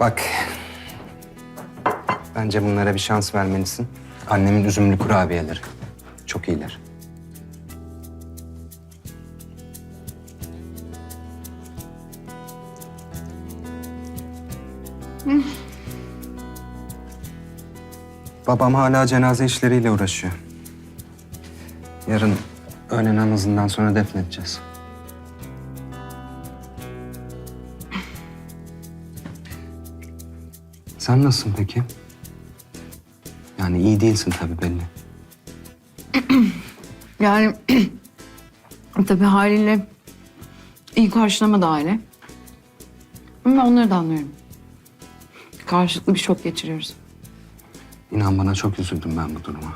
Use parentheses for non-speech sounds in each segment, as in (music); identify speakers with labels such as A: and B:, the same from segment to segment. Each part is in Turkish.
A: Bak. Bence bunlara bir şans vermelisin. Annemin üzümlü kurabiyeleri. Çok iyiler. Babam hala cenaze işleriyle uğraşıyor. Yarın öğle namazından sonra defnedeceğiz. Sen nasılsın peki? Yani iyi değilsin tabii belli. (clears throat)
B: Yani (clears throat) tabii haliyle iyi karşılamadı aile. Ama onları da anlıyorum. Karşılıklı bir şok geçiriyoruz.
A: İnan bana çok üzüldüm ben bu duruma.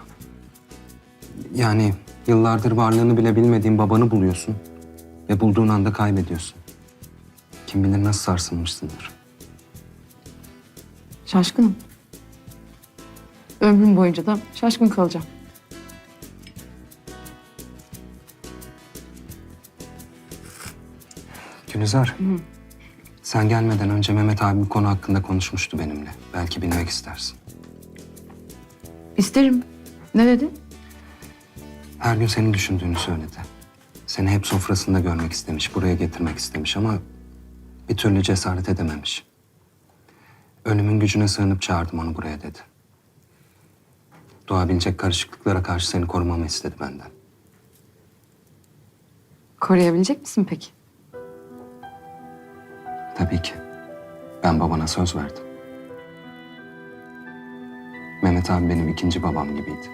A: Yani yıllardır varlığını bile bilmediğin babanı buluyorsun. Ve bulduğun anda kaybediyorsun. Kim bilir nasıl sarsılmışsındır.
B: Şaşkınım. Ömrüm boyunca da şaşkın kalacağım.
A: Gülizar. Sen gelmeden önce Mehmet abi bu konu hakkında konuşmuştu benimle. Belki bilmek istersin.
B: İsterim. Ne dedi?
A: Her gün seni düşündüğünü söyledi. Seni hep sofrasında görmek istemiş, buraya getirmek istemiş ama bir türlü cesaret edememiş. Ölümün gücüne sığınıp çağırdım onu buraya dedi. Doğabilecek karışıklıklara karşı seni korumamı istedi benden.
B: Koruyabilecek misin peki?
A: Tabii ki. Ben babana söz verdim. Mehmet abi benim ikinci babam gibiydi.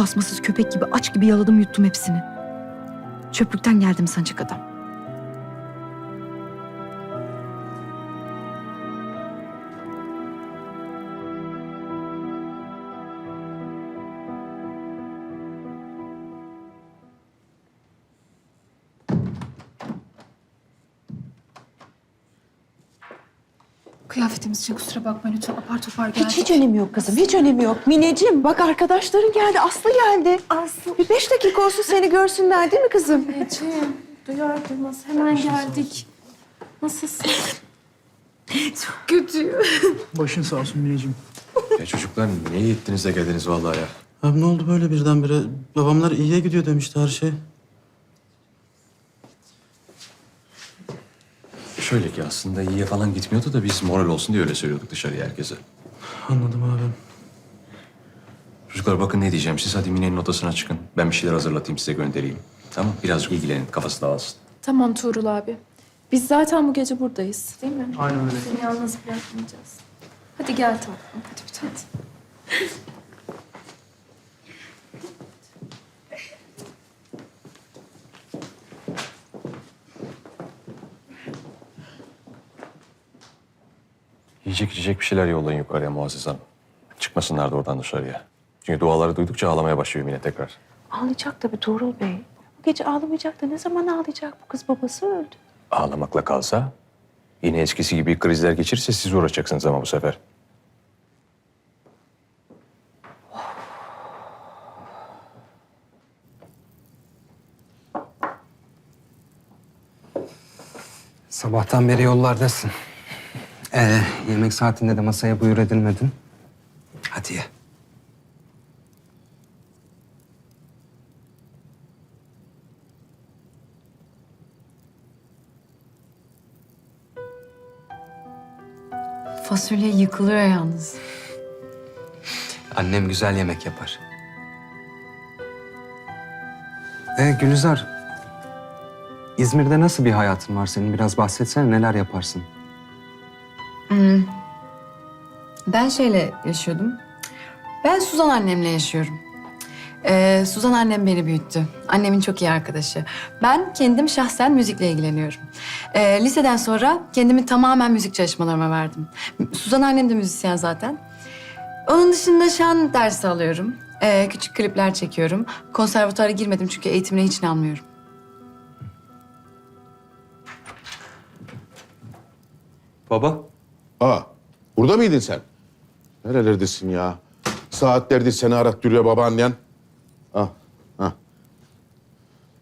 C: Tasmasız köpek gibi aç gibi yaladım yuttum hepsini. Çöplükten geldim sancak adam.
D: Kıyafetimiz için kusura bakmayın lütfen apar topar geldik.
E: Hiç hiç önemi yok kızım, hiç önemi yok. Mineciğim bak arkadaşların geldi, Aslı geldi. Aslı. Bir beş dakika olsun seni görsünler değil mi kızım?
D: Ecem, duyar duymaz hemen geldik. Nasılsın? (laughs) Çok kötü.
F: Başın sağ olsun Mineciğim.
G: Ya çocuklar niye gittiniz de geldiniz vallahi ya?
F: Abi ne oldu böyle birdenbire? Babamlar iyiye gidiyor demişti her şey.
G: Şöyle ki aslında iyiye falan gitmiyordu da biz moral olsun diye öyle söylüyorduk dışarıya herkese.
F: Anladım abi.
G: Çocuklar bakın ne diyeceğim. Siz hadi Mine'nin odasına çıkın. Ben bir şeyler hazırlatayım size göndereyim. Tamam Birazcık ilgilenin. Kafası dağılsın.
D: Tamam Tuğrul abi. Biz zaten bu gece buradayız değil mi?
F: Aynen öyle.
D: Seni yalnız bırakmayacağız. Hadi gel tatlım. Hadi bir tane.
G: Yiyecek içecek bir şeyler yollayın yukarıya Muazzez Hanım. Çıkmasınlar da oradan dışarıya. Çünkü duaları duydukça ağlamaya başlıyor Mine tekrar.
E: Ağlayacak tabii Tuğrul Bey. Bu gece ağlamayacak da ne zaman ağlayacak? Bu kız babası öldü.
G: Ağlamakla kalsa yine eskisi gibi krizler geçirirse siz uğraşacaksınız ama bu sefer.
A: Sabahtan beri yollardasın. Ee, yemek saatinde de masaya buyur edilmedin. Hadi ye.
B: Fasulye yıkılıyor yalnız.
A: Annem güzel yemek yapar. Ee, Gülizar, İzmir'de nasıl bir hayatın var senin? Biraz bahsetsene neler yaparsın?
B: Ben şeyle yaşıyordum. Ben Suzan annemle yaşıyorum. Ee, Suzan annem beni büyüttü. Annemin çok iyi arkadaşı. Ben kendim şahsen müzikle ilgileniyorum. Ee, liseden sonra kendimi tamamen müzik çalışmalarıma verdim. Suzan annem de müzisyen zaten. Onun dışında şan dersi alıyorum. Ee, küçük klipler çekiyorum. Konservatuara girmedim çünkü eğitimine hiç inanmıyorum.
A: Baba,
H: Aa, Burada mıydın sen? Nerelerdesin ya? Saatlerdir seni arattırıyor babaannen. Ah, ah.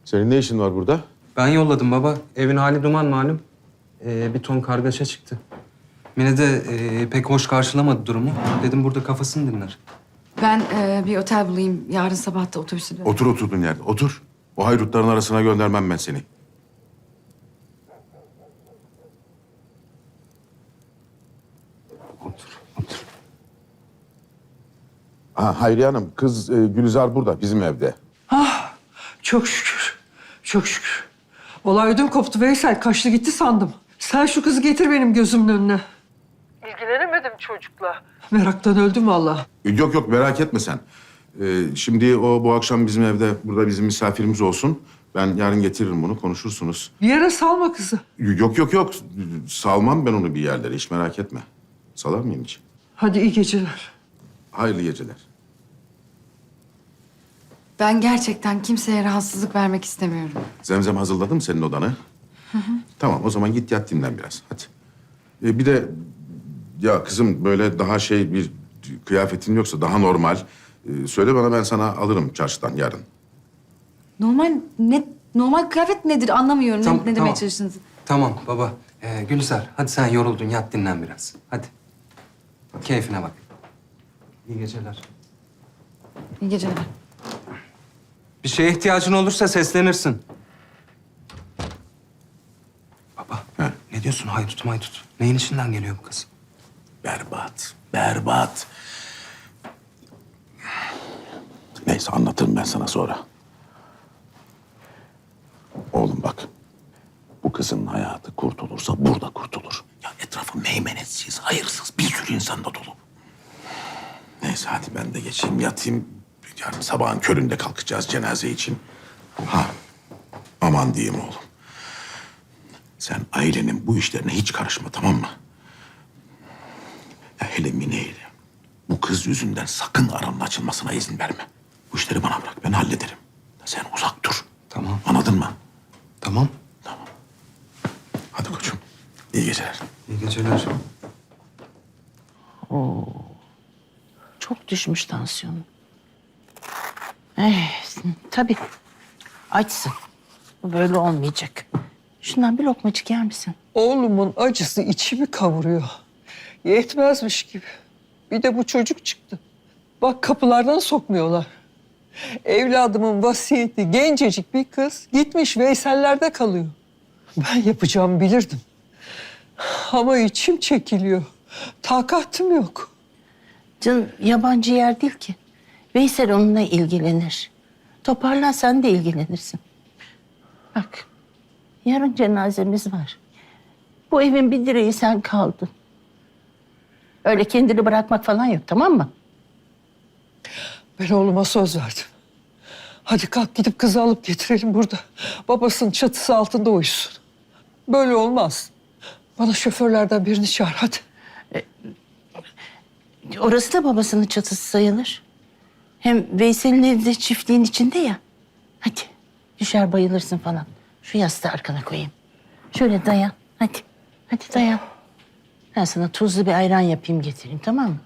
H: Senin ne işin var burada?
A: Ben yolladım baba. Evin hali duman malum. Ee, bir ton kargaşa çıktı. Mine de e, pek hoş karşılamadı durumu. Dedim burada kafasını dinler.
B: Ben e, bir otel bulayım. Yarın sabah da otobüsü dönerim.
H: Otur oturduğun yerde, otur. O haydutların arasına göndermem ben seni. Ha, Hayriye Hanım, kız e, Gülizar burada, bizim evde.
I: Çok şükür. Çok şükür. Olay ödüm koptu Veysel. Kaçtı gitti sandım. Sen şu kızı getir benim gözümün önüne. İlgilenemedim çocukla. Meraktan öldüm vallahi.
H: Yok yok, merak etme sen. Ee, şimdi o bu akşam bizim evde, burada bizim misafirimiz olsun. Ben yarın getiririm bunu, konuşursunuz.
I: Bir yere salma kızı.
H: Yok yok yok, salmam ben onu bir yerlere, hiç merak etme. Salar mıyım hiç?
I: Hadi iyi geceler.
H: Hayırlı geceler.
B: Ben gerçekten kimseye rahatsızlık vermek istemiyorum.
H: Zemzem hazırladım senin odanı. Tamam o zaman git yat dinlen biraz hadi. Ee, bir de ya kızım böyle daha şey bir kıyafetin yoksa daha normal. ee, söyle bana ben sana alırım çarşıdan yarın.
B: Normal ne normal kıyafet nedir anlamıyorum.
A: Tamam,
B: ne, ne demeye
A: tamam.
B: çalıştınız?
A: Tamam baba. Ee, Gülizar hadi sen yoruldun yat dinlen biraz. Hadi. Keyfine bak. İyi geceler.
B: İyi geceler.
A: Bir şeye ihtiyacın olursa seslenirsin. Baba ne diyorsun haydut maydut? Neyin içinden geliyor bu kız?
H: Berbat, berbat. Neyse anlatırım ben sana sonra. Oğlum bak. Bu kızın hayatı kurtulursa burada kurtulur. Ya etrafı meymenetsiz, hayırsız bir sürü insan da dolu. Neyse hadi ben de geçeyim yatayım. Yarın sabahın köründe kalkacağız cenaze için. Ha aman diyeyim oğlum. Sen ailenin bu işlerine hiç karışma tamam mı? Ya hele Mine ile bu kız yüzünden sakın aranın açılmasına izin verme. Bu işleri bana bırak, ben hallederim. Sen uzak dur.
A: Tamam.
H: Anladın mı?
A: Tamam.
H: Hadi koçum. İyi geceler.
A: İyi geceler.
E: Çok düşmüş tansiyonu. Eh, tabii. Açsın. Bu böyle olmayacak. Şundan bir lokmacık yer misin?
I: Oğlumun acısı içimi kavuruyor. Yetmezmiş gibi. Bir de bu çocuk çıktı. Bak kapılardan sokmuyorlar. Evladımın vasiyeti gencecik bir kız gitmiş Veysel'lerde kalıyor. Ben yapacağımı bilirdim. Ama içim çekiliyor. Takatim yok.
E: Can yabancı yer değil ki. Veysel onunla ilgilenir. Toparlan sen de ilgilenirsin. Bak yarın cenazemiz var. Bu evin bir direği sen kaldın. Öyle kendini bırakmak falan yok tamam mı?
I: Ben oğluma söz verdim. Hadi kalk gidip kızı alıp getirelim burada. Babasının çatısı altında uyusun. Böyle olmaz. Bana şoförlerden birini çağır hadi.
E: Orası da babasının çatısı sayılır. Hem Veysel'in evde çiftliğin içinde ya. Hadi düşer bayılırsın falan. Şu yastığı arkana koyayım. Şöyle dayan. Hadi. Hadi dayan. Ben sana tuzlu bir ayran yapayım getireyim tamam mı?